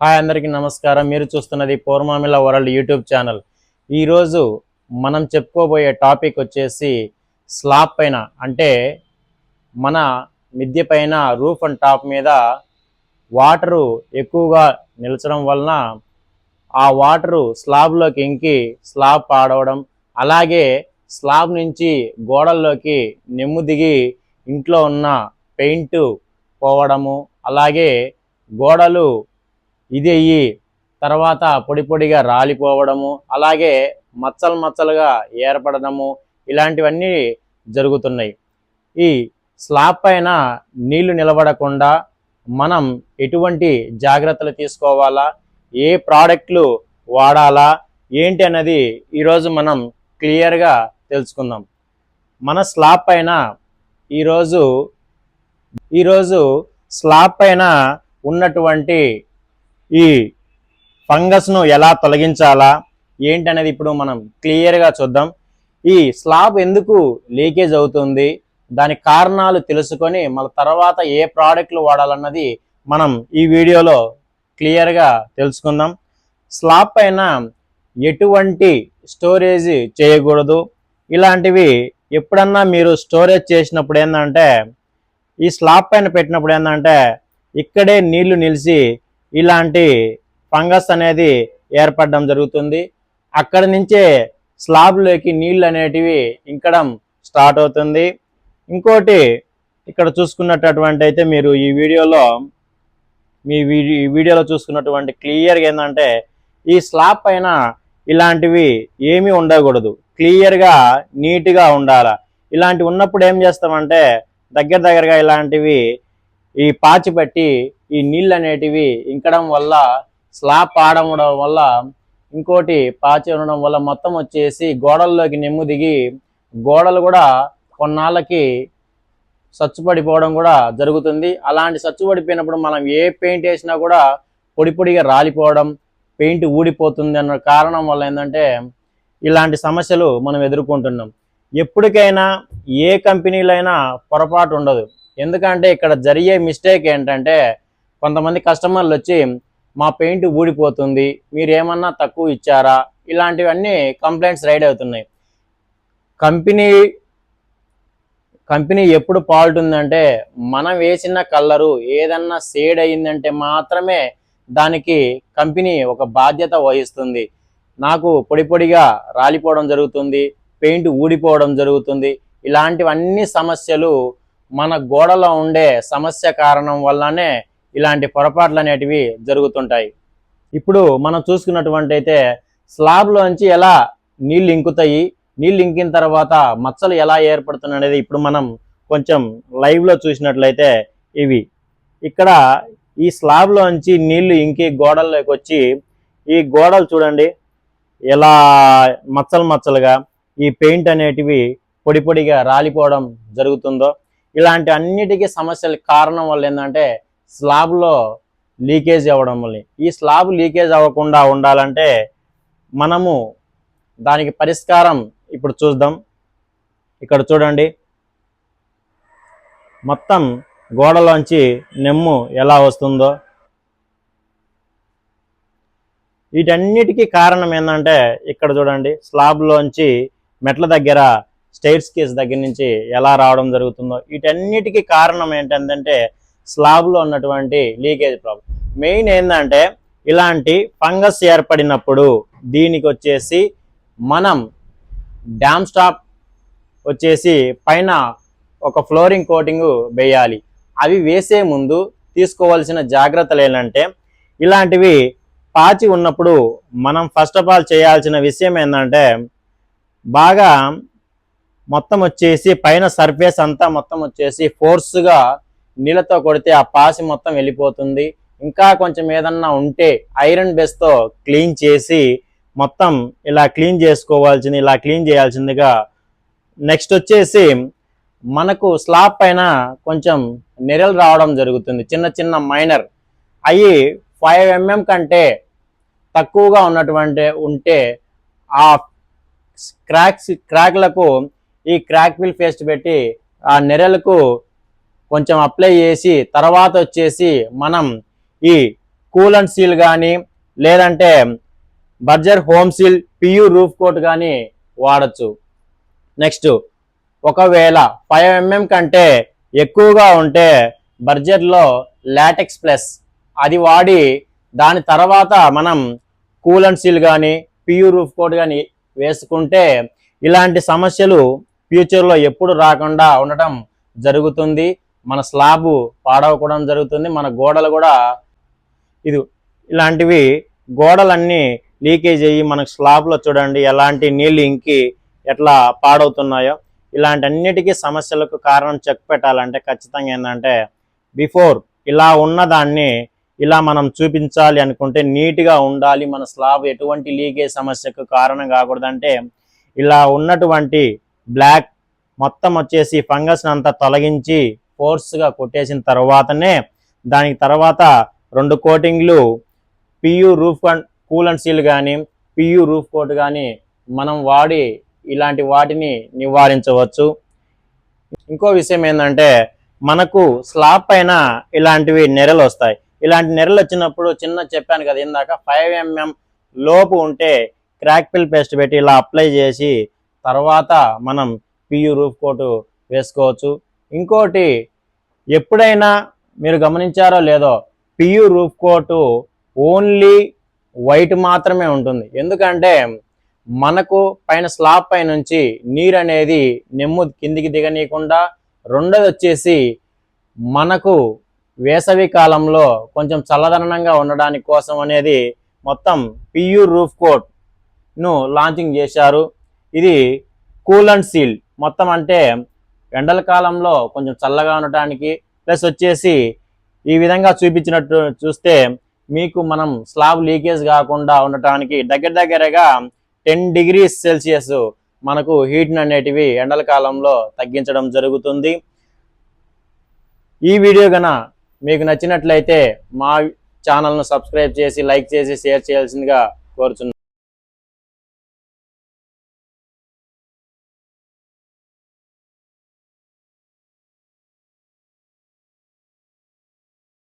Hi అందరికీ నమస్కారం. మీరు చూస్తున్నది పౌర్మామిల వరల్డ్ యూట్యూబ్ ఛానల్. ఈరోజు మనం చెప్పుకోబోయే టాపిక్ వచ్చేసి స్లాబ్ పైన అంటే మన మిద్దె పైన రూఫ్ అండ్ టాప్ మీద వాటరు ఎక్కువగా నిలచడం వలన ఆ వాటరు స్లాబ్లోకి ఇంకి స్లాబ్ పాడవడం అలాగే స్లాబ్ నుంచి గోడల్లోకి నెమ్ము దిగి ఇంట్లో ఉన్న పెయింట్ పోవడము అలాగే గోడలు ఇది అయ్యి తర్వాత పొడి పొడిగా రాలిపోవడము అలాగే మచ్చలు మచ్చలుగా ఏర్పడడము ఇలాంటివన్నీ జరుగుతున్నాయి. ఈ స్లాబ్ పైన నీళ్ళు నిలబడకుండా మనం ఎటువంటి జాగ్రత్తలు తీసుకోవాలా? ఏ ప్రోడక్ట్లు వాడాలా? ఏంటి అన్నది ఈరోజు మనం క్లియర్గా తెలుసుకుందాం. మన స్లాబ్ పైన ఈరోజు ఈరోజు స్లాబ్ పైన ఉన్నటువంటి ఈ ఫంగస్ను ఎలా తొలగించాలా? ఏంటనేది ఇప్పుడు మనం క్లియర్గా చూద్దాం. ఈ స్లాబ్ ఎందుకు లీకేజ్ అవుతుంది? దాని కారణాలు తెలుసుకొని మళ్ళీ తర్వాత ఏ ప్రోడక్ట్లు వాడాలన్నది మనం ఈ వీడియోలో క్లియర్గా తెలుసుకుందాం. స్లాబ్ పైన ఎటువంటి స్టోరేజ్ చేయకూడదు. ఇలాంటివి ఎప్పుడన్నా మీరు స్టోరేజ్ చేసినప్పుడు ఏంటంటే ఈ స్లాబ్ పైన పెట్టినప్పుడు ఏంటంటే ఇక్కడే నీళ్ళు నిలిచి ఇలాంటి ఫంగస్ అనేది ఏర్పడడం జరుగుతుంది. అక్కడి నుంచే స్లాబ్లోకి నీళ్ళు అనేటివి ఇంకడం స్టార్ట్ అవుతుంది. ఇంకోటి ఇక్కడ చూసుకున్నటువంటి అయితే మీరు ఈ వీడియోలో మీ వీడి వీడియోలో చూసుకున్నటువంటి క్లియర్గా ఏంటంటే ఈ స్లాబ్ పైన ఇలాంటివి ఏమీ ఉండకూడదు. క్లియర్గా నీట్గా ఉండాలి. ఇలాంటి ఉన్నప్పుడు ఏం చేస్తామంటే దగ్గర దగ్గరగా ఇలాంటివి ఈ పాచి పట్టి ఈ నీళ్ళు అనేటివి ఇంకడం వల్ల స్లాబ్ పాడడం వల్ల ఇంకోటి పాచి ఉండడం వల్ల మొత్తం వచ్చేసి గోడల్లోకి నెమ్ము దిగి గోడలు కూడా కొన్నాళ్ళకి సచ్చుపడిపోవడం కూడా జరుగుతుంది. అలాంటి సచ్చుపడిపోయినప్పుడు మనం ఏ పెయింట్ వేసినా కూడా పొడి పొడిగా రాలిపోవడం పెయింట్ ఊడిపోతుంది అన్న కారణం వల్ల ఏంటంటే ఇలాంటి సమస్యలు మనం ఎదుర్కొంటున్నాం. ఎప్పటికైనా ఏ కంపెనీలైనా పొరపాటు ఉండదు. ఎందుకంటే ఇక్కడ జరిగే మిస్టేక్ ఏంటంటే కొంతమంది కస్టమర్లు వచ్చి మా పెయింట్ ఊడిపోతుంది మీరు ఏమన్నా తక్కువ ఇచ్చారా? ఇలాంటివన్నీ కంప్లైంట్స్ రైడ్ అవుతున్నాయి. కంపెనీ కంపెనీ ఎప్పుడు ఫాల్ట్ ఉందంటే మనం వేసిన కలరు ఏదన్నా షేడ్ అయిందంటే మాత్రమే దానికి కంపెనీ ఒక బాధ్యత వహిస్తుంది. నాకు పొడి పొడిగా రాలిపోవడం జరుగుతుంది పెయింట్ ఊడిపోవడం జరుగుతుంది. ఇలాంటివన్నీ సమస్యలు మన గోడలో ఉండే సమస్య కారణం వల్లనే ఇలాంటి పొరపాట్లు అనేటివి జరుగుతుంటాయి. ఇప్పుడు మనం చూసుకున్నటువంటి అయితే స్లాబ్లోంచి ఎలా నీళ్ళు ఇంకుతాయి నీళ్ళు ఇంకిన తర్వాత మచ్చలు ఎలా ఏర్పడుతున్నాయి అనేది ఇప్పుడు మనం కొంచెం లైవ్లో చూసినట్లయితే ఇవి. ఇక్కడ ఈ స్లాబ్లోంచి నీళ్ళు ఇంకి గోడల్లోకి వచ్చి ఈ గోడలు చూడండి ఎలా మచ్చలు మచ్చలుగా ఈ పెయింట్ అనేటివి పొడి పొడిగా రాలిపోవడం జరుగుతుందో ఇలాంటి అన్నిటికీ సమస్యలు కారణం వల్ల ఏంటంటే స్లాబ్లో లీకేజ్ అవ్వడం వల్ల. ఈ స్లాబ్ లీకేజ్ అవ్వకుండా ఉండాలంటే మనము దానికి పరిష్కారం ఇప్పుడు చూద్దాం. ఇక్కడ చూడండి. మొత్తం గోడలోంచి నెమ్ము ఎలా వస్తుందో. వీటన్నిటికీ కారణం ఏంటంటే ఇక్కడ చూడండి. స్లాబ్లోంచి మెట్ల దగ్గర స్టేట్స్ కేస్ దగ్గర నుంచి ఎలా రావడం జరుగుతుందో వీటన్నిటికీ కారణం ఏంటంటే స్లాబ్లో ఉన్నటువంటి లీకేజ్ ప్రాబ్లం మెయిన్ ఏంటంటే ఇలాంటి ఫంగస్ ఏర్పడినప్పుడు దీనికి వచ్చేసి మనం డ్యామ్ స్టాప్ వచ్చేసి పైన ఒక ఫ్లోరింగ్ కోటింగ్ వేయాలి. అవి వేసే ముందు తీసుకోవాల్సిన జాగ్రత్తలు ఏంటంటే ఇలాంటివి పాచి ఉన్నప్పుడు మనం ఫస్ట్ ఆఫ్ ఆల్ చేయాల్సిన విషయం ఏంటంటే బాగా మొత్తం వచ్చేసి పైన సర్ఫేస్ అంతా మొత్తం వచ్చేసి ఫోర్స్గా నీళ్ళతో కొడితే ఆ పాసి మొత్తం వెళ్ళిపోతుంది. ఇంకా కొంచెం ఏదన్నా ఉంటే ఐరన్ బేస్తో క్లీన్ చేసి మొత్తం ఇలా క్లీన్ చేసుకోవాల్సింది ఇలా క్లీన్ చేయాల్సిందిగా నెక్స్ట్ వచ్చేసి మనకు స్లాబ్ పైన కొంచెం నెరలు రావడం జరుగుతుంది. చిన్న చిన్న మైనర్ అవి ఫైవ్ ఎంఎం mm కంటే తక్కువగా ఉన్నటువంటి ఉంటే ఆ క్రాక్స్ క్రాక్లకు ఈ క్రాక్ మిల్ పేస్ట్ పెట్టి ఆ నెరలకు కొంచెం అప్లై చేసి తర్వాత వచ్చేసి మనం ఈ కూల్ అండ్ సీల్ కానీ లేదంటే Berger home seal PU roof coat కానీ వాడచ్చు. నెక్స్ట్ ఒకవేళ ఫైవ్ ఎంఎం mm కంటే ఎక్కువగా ఉంటే బర్జర్లో లాటెక్స్ ప్లస్ అది వాడి దాని తర్వాత మనం కూల్ అండ్ సీల్ కానీ పియూ రూఫ్ కోట్ కానీ వేసుకుంటే ఇలాంటి సమస్యలు ఫ్యూచర్లో ఎప్పుడు రాకుండా ఉండటం జరుగుతుంది. మన స్లాబ్ పాడవడం జరుగుతుంది. మన గోడలు కూడా ఇది ఇలాంటివి గోడలన్నీ లీకేజ్ అయ్యి మనకు స్లాబ్లో చూడండి ఎలాంటి నీళ్ళు ఇంకి ఎట్లా పాడవుతున్నాయో. ఇలాంటి అన్నిటికీ సమస్యలకు కారణం చెక్ పెట్టాలంటే ఖచ్చితంగా ఏంటంటే బిఫోర్ ఇలా ఉన్నదాన్ని ఇలా మనం చూపించాలి అనుకుంటే నీట్గా ఉండాలి. మన స్లాబ్ ఎటువంటి లీకేజ్ సమస్యకు కారణం కాకూడదంటే ఇలా ఉన్నటువంటి బ్లాక్ మొత్తం వచ్చేసి ఫంగస్ అంతా తొలగించి ఫోర్స్గా కొట్టేసిన తర్వాతనే దానికి తర్వాత రెండు కోటింగ్లు PU roof and cool and seal కానీ పియు రూఫ్ కోట్ కానీ మనం వాడి ఇలాంటి వాటిని నివారించవచ్చు. ఇంకో విషయం ఏంటంటే మనకు స్లాబ్ పైన ఇలాంటివి నెరలు వస్తాయి. ఇలాంటి నెరలు వచ్చినప్పుడు చిన్న చెప్పాను కదా ఇందాక ఫైవ్ ఎంఎం లోపు ఉంటే క్రాక్ పిల్ పేస్ట్ పెట్టి ఇలా అప్లై చేసి తర్వాత మనం పియు రూఫ్ కోటు వేసుకోవచ్చు. ఇంకోటి ఎప్పుడైనా మీరు గమనించారో లేదో PU roof coat only white మాత్రమే ఉంటుంది. ఎందుకంటే మనకు పైన స్లాబ్ పై నుంచి నీరు అనేది నెమ్ము కిందికి దిగనీయకుండా రెండోది వచ్చేసి మనకు వేసవి కాలంలో కొంచెం చల్లదనంగా ఉండడానికి కోసం అనేది మొత్తం పియు రూఫ్ కోట్ను లాంచింగ్ చేశారు. ఇది కూల్ అండ్ సీల్డ్. మొత్తం అంటే ఎండల కాలంలో కొంచెం చల్లగా ఉండటానికి ప్లస్ వచ్చేసి ఈ విధంగా చూపించినట్టు చూస్తే మీకు మనం స్లాబ్ లీకేజ్ కాకుండా ఉండటానికి దగ్గర దగ్గరగా టెన్ డిగ్రీస్ సెల్సియస్ మనకు హీట్ అనేటివి ఎండల కాలంలో తగ్గించడం జరుగుతుంది. ఈ వీడియో గన మీకు నచ్చినట్లయితే మా ఛానల్ను సబ్స్క్రైబ్ చేసి లైక్ చేసి షేర్ చేయాల్సిందిగా కోరుచున్నాను